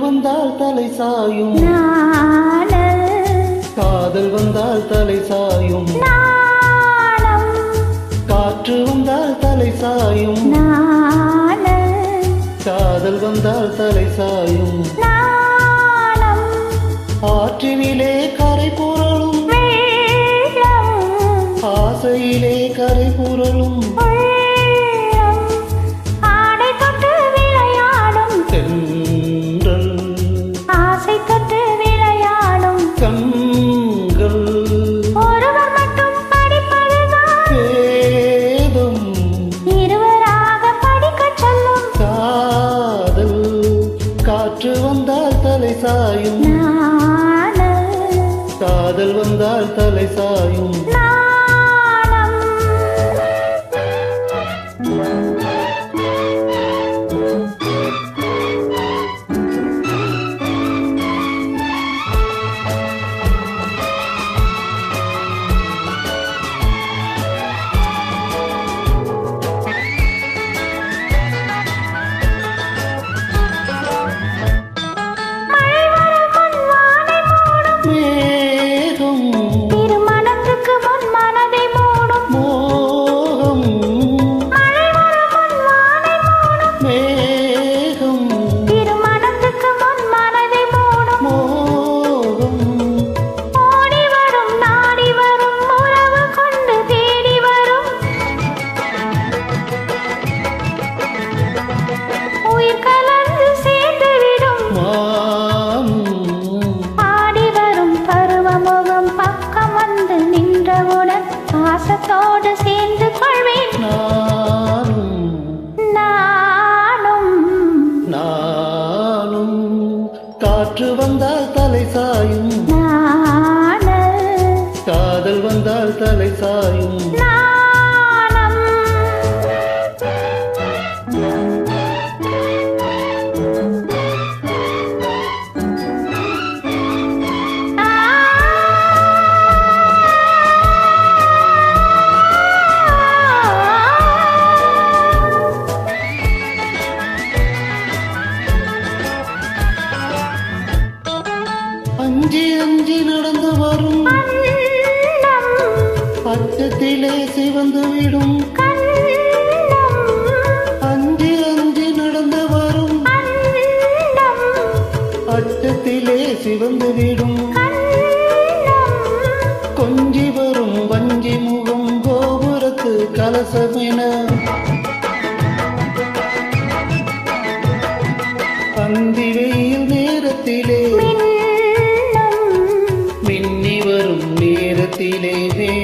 தலை சாயும். காதல் வந்தால் தலை சாயும். காற்று வந்தால் தலை சாயும். காதல் வந்தால் தலை சாயும். ஆற்றினிலே கரை புரளும் ஆசையிலே கரை புரளும் வேதம் இருவராக படிக்கச் சொல்லும். காதல் காற்று வந்தால் தலை சாயும். காதல் வந்தால் தலை சாயும். காற்று வந்தால் தலை சாயும். காதல் வந்தால் தலை சாயும். பக்கத்திலே சிவந்து விடும். அஞ்சு அஞ்சி நடந்து வரும் அட்டத்திலே சிவந்து விடும். கொஞ்சி வரும் வஞ்சி முகம் கோபுரத்து கலசமென. அந்தி வெயில் நேரத்திலே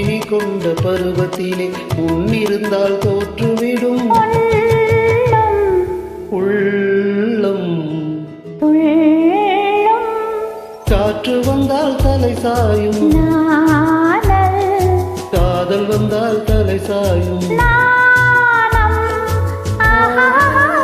பிணி கொண்ட பருவத்திலே முன்னிருந்தால் தோற்றுவிடும். உள்ளம். காற்று வந்தால் தலை சாயும். காதல் வந்தால் தலை சாயும். ஆஹா.